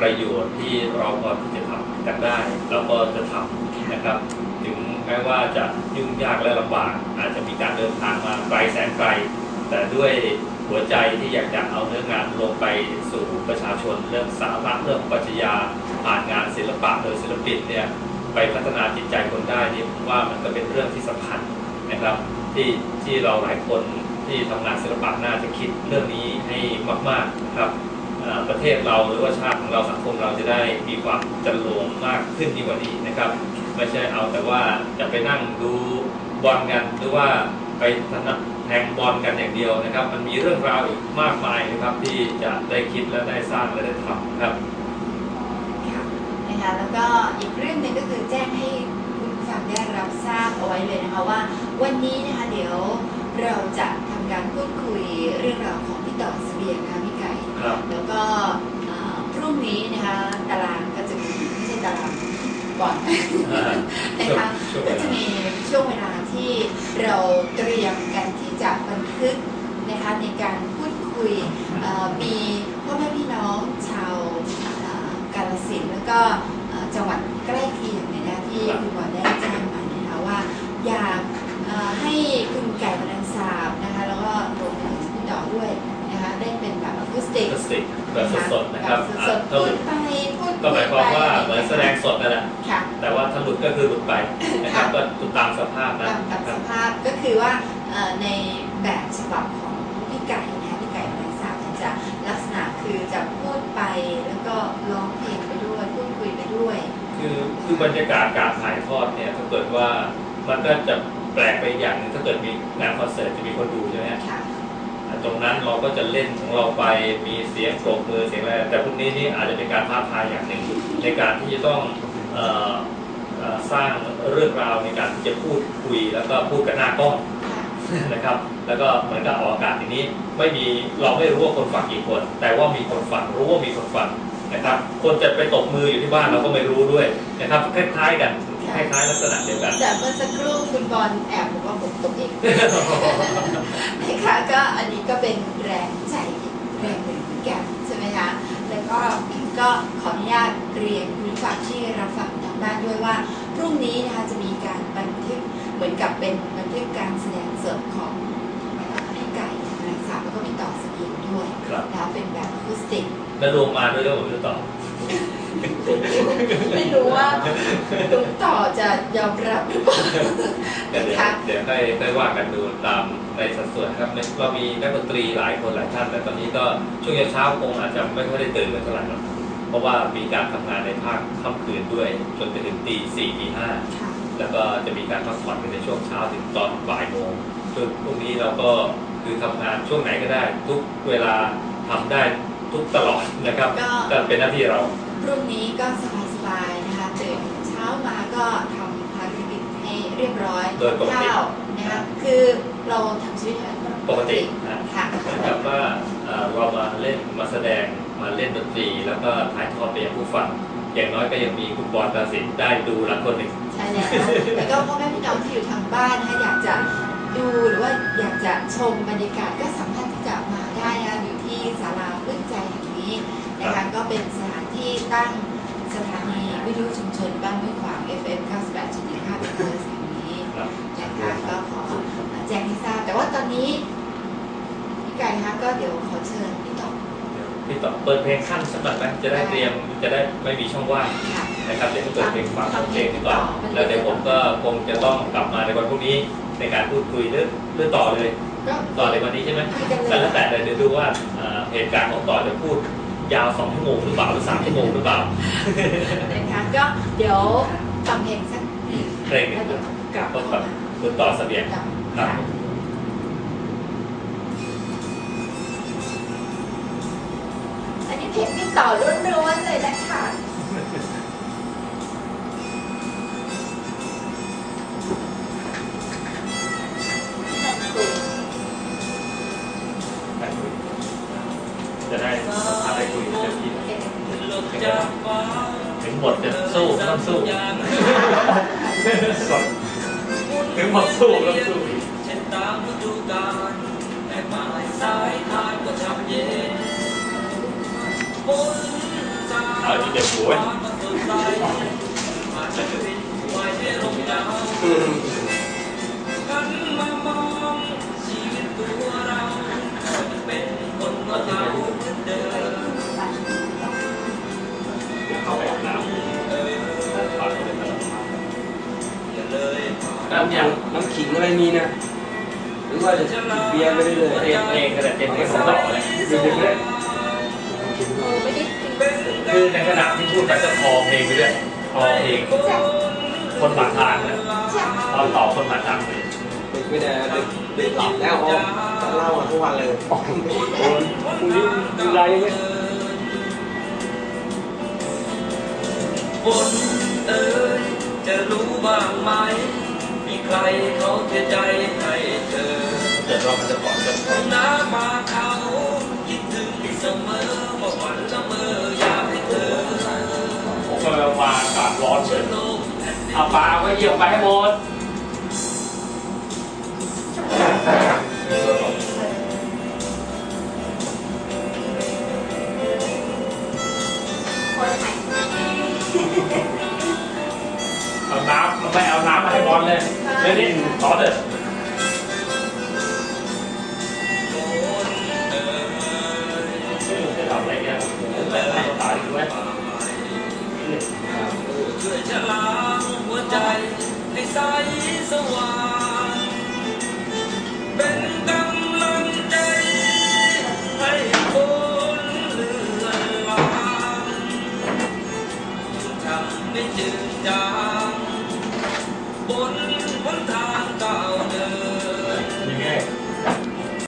ประโยชน์ที่เราพอที่จะทำกันได้เราก็จะทำนะครับ ถึงแม้ว่าจะยุ่งยากและลำบาก อาจจะมีการเดินทางมาไกลแสนไกล แต่ด้วยหัวใจที่อยากจะเอาเนื้องานลงไปสู่ประชาชนเรื่องสาระเรื่องปรัชญาผ่านงานศิลปะโดยศิลปินเนี่ยไปพัฒนาจิตใจคนได้นี่ผมว่ามันก็เป็นเรื่องที่สำคัญนะครับที่ที่เราหลายคนที่ทำงานศิลปะน่าจะคิดเรื่องนี้ให้มากๆนะครับ ประเทศเราหรือว่าชาติของเราสังคมเราจะได้มีความเจริญมากขึ้นยิ่งกว่านี้นะครับ ไม่ใช่เอาแต่ว่าจะไปนั่งดูบอลกันหรือว่าไปถนัดแทงบอลกันอย่างเดียวนะครับ มันมีเรื่องราวอีกมากมายนะครับที่จะได้คิดและได้สร้างและได้ทำครับค่ะนะคะแล้วก็อีกเรื่องหนึ่งก็คือแจ้งให้คุณผู้ฟังได้รับทราบเอาไว้เลยนะคะว่า วันนี้นะคะเดี๋ยวเราจะทำการพูดคุยเรื่องราวของพี่ต่อเสบียงนะคะพี่ แล้วก็เอ่อพรุ่งนี้นะคะตารางก็จะมีไม่ใช่ตารางก่อนอ่านะคะช่วงเวก็ลาจะมีช่วงเวลาที่เราเตรียมกันที่จะบันทึกนะคะในการพูดคุยเอ่อมีพ่อแม่พี่น้องชาวเอ่อกาลสินธุ์แล้วก็เอ่อจังหวัดใกล้เคียงเนี่ยนะที่คุณบอล ครับแบบอะสดๆถ้าพูหลุดดไปพูดก็หมายความว่าคุเหมือนแสดงสดนั่นแหละค่ะแต่ว่าถ้าหลุดก็คือหลุดไปนะครับค่ะก็ตามสภาพนะตามตามคสรับภาพก็คือว่าเอ่อในแบบฉบับของพี่ไก่นะคะพี่ไก่บริษัทจะลักษณะคือจะพูดไปแล้วก็ร้องเพลงไปด้วยพูดคุยไปด้วย คือคือบรรยากาศการถ่ายทอดเนี่ยถ้าเกิดว่ามันก็จะแปลกไปอย่างหนึงถ้าเกิดมีงานคอนเสิร์ตจะมีคนดูใช่ไหมฮะค่ะ ตรงนั้นเราก็จะเล่นของเราไปมีเสียงปรบมือเสียงอะไรแต่พวกนี้นี่อาจจะเป็นการท้าทายอย่างหนึ่ง ในการที่จะต้องออสร้างเรื่องราวในการที่จะพูดคุยแล้วก็พูดกับหน้ากล้องนะครับ แล้วก็เหมือนกับออกอากาศทีนี้ไม่มีเราไม่รู้ว่าคนฟังกี่คน แต่ว่ามีคนฟังรู้ว่ามีคนฟังนะครับ คนจะไปตบมืออยู่ที่บ้านเราก็ไม่รู้ด้วยนะครับคล้ายๆกัน คล้ายๆลักษณะเดียวกันแต่เมื่อสักครู่คุณบอลแอบบอกว่าผมตกเองนะคะก็อันนี้ก็เป็นแรงใจอีกแรงหนึ่งเหมือนกันใช่ไหมคะแล้วก็ก็ขออนุญาตเรียนคุณผู้ฟังที่รับฟังทางบ้านด้วยว่า พรุ่งนี้นะคะจะมีการบันทึกเหมือนกับเป็นบันทึกการแสดงสดของเอ่อพี่ไก่นางสาวแล้วก็พี่ต่อสกีด้วยครับนะคะเป็นแบบอะคูสติกแล้วรวมมาด้วยก็ผมจะตอบไม่รู้ว่าลุงต่อจะ ยอมรับหรือเปล่าเดี๋ยวนะคะเดี๋ยวค่อยค่อยว่ากันดูตามในสัดส่วนครับเรามีนักดนตรีหลายคนหลายท่าน แต่ตอนนี้ก็ช่วงเช้าๆคงอาจจะไม่ค่อยได้ตื่นกันเท่าไหร่หรอกเพราะว่ามีการทำงานในภาคค่ำคืนด้วยจนไปถึงตีสี่ตีห้าค่ะแล้วก็จะมีการพักผ่อนกันในช่วงเช้าถึงตอนบ่ายโมงซึ่งพวกนี้เราก็คือทำงานช่วงไหนก็ได้ ทุกเวลาทำได้ทุกตลอดนะครับก็ก็เป็นหน้าที่เราพรุ่งนี้ก็สบายๆนะคะตื่นเช้า มาก็ทำภารกิจให้เรียบร้อยโดยปกติ ข้าวนะคะคือเราทำชีวิตให้ปกตินะค่ะ เหมือนกับว่าเอ่อเรามาเล่นมาแสดงมาเล่นดนตรี แล้วก็ถ่ายทอดไปยังผู้ฟัง อย่างน้อยก็ยังมีคุณบอลตาสินได้ดูละคนหนึ่ง ใช่แล้วแล้วก็พ่อแม่พี่น้องที่อยู่ทางบ้านนะคะอยากจะดูหรือว่าอยากจะชมบรรยากาศก็สามารถที่จะมาได้นะคะอยู่ที่ศาลาพื้นใจแห่งนี้นะคะก็เป็นสถานที่ตั้งสถานี วิทยุชุมชนบ้านห้วยขวาง FM 98.15เป็นเพื่อแห่งนี้ครับนะคะก็ขอแจ้งให้ทราบ แต่ว่าตอนนี้พี่ไก่คะก็เดี๋ยวขอเชิญพี่ต่อพี่ต่อเปิดเพลงขั้นสักหน่อยไหมจะได้เตรียมจะได้ไม่มีช่องว่างค่ะนะครับเดี๋ยวให้เปิดเพลงฟังเพลงดีกว่าแล้วเดี๋ยวผมก็คงจะต้องกลับมาในวันพรุ่งนี้ในการพูดคุยเรื่องเรื่องต่อเลยก็ต่อในวันนี้ใช่ไหมคุยกันเลแต่ยแล้วแต่เลยเดี๋ยวดูว่าเอ่อเหตุการณ์ของต่อจะพูด ยาวสองชั่วโมงหรือเปล่าหรือสามชั่วโมงหรือเปล่านะคะก็เดี๋ยวฟังเพลงสักเพลงหนึแล้วงเดี๋ยวกลับพบเข้ากับมาคุณต่อเสบียงกับครับค่ะอันนี้เพลงพี่ต่อล้วนๆเลยนะคะจะ ถึงบทจะสู้ก็ต้องสู้ถึงบทสู้ก็ต้องสู้เช่นตามฤดูกาลแต่ปลายสายทานก็ช่ำเย็นฝนสาเอาที่เด็กหัวอาจจะเป็นไว้ให้ลมหนาว น้ำขิงอะไรมีนะ หรือว่าจะจิบเบียร์ไปเรื่อยเองเองก็ได้เต็มที่ของเราเลยดูดึกเลยโอ้ไม่ได้กินคือในขณะที่พูดไปก็คอเพลงไปด้วยคอเพลงคนผ่านทางนะจ้ะตอนต่อคนผ่านทางเลยๆเด็กไม่ได้เด็กเด็กหลับแล้วอ๋อจะเล่าอะทุกวันเลยโอ้ยพรุ่งนี้ดูไรเนี่ยบนเอ่ยจะรู้บ้างไหมมี ใครเขาเสียใจให้เธอเดี๋ยวเรามันจะบอกกันเอาน้ำมาเขาคิดถึงเสมอบอกวันละเมออยากให้เธอผมก็เลยมาอากาศร้อนเฉเชื่อยโลกแผ่นดินเอาปลาไว้เยี่ยมไปให้หมดคนไหนเอาน้ำเอาไม่เอาน้ำ ร้อนเลยเดี๋ยวนี้ขอเถอะบนเอ่ยจะทำอะไรเนี่ยผมแต่ละตาดีไว้ช่วยฉลางหัวใจให้ใสสว่าง